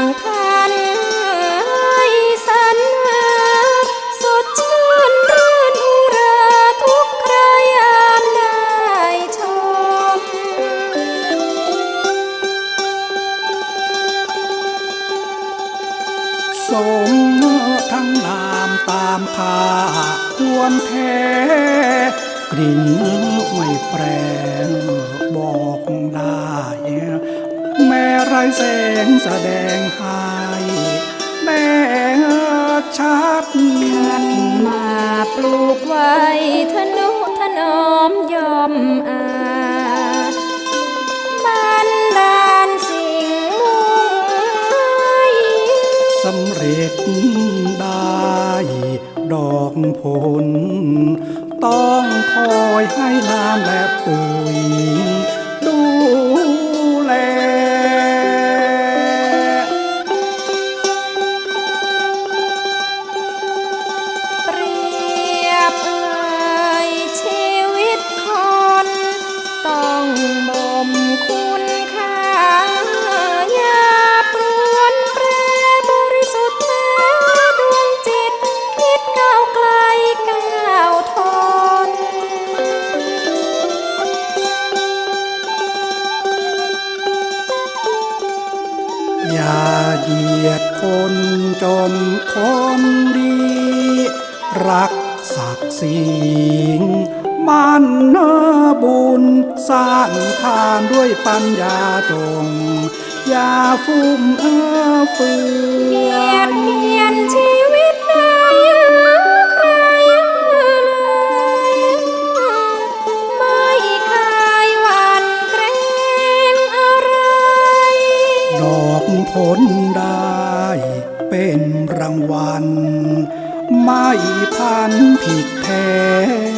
างพันสันสดชื่นรื่นราทุกครายามได้ชม สมเนื้อทั้งนามตามคาควรแท้กลิ่นไม่แปรง ม้ไรแสงแสดงให้แน่ชัดขัดมาปลูกไว้ทนุถนอมยอมอาจบันดาลสิ่งมุ่งหมายสำเร็จได้ดอกผล ต้องคอยให้น้ำและปุ๋ย อย่าเหยียดคนจนคนดี รักศักดิ์ศรีมันเนอบุญสร้างทานด้วยปัญญาจง อย่าฟุ่มเอ้อเฟืเบียดเบียนชี ลได้เป็นรางวัล ไม่พันผิดแท้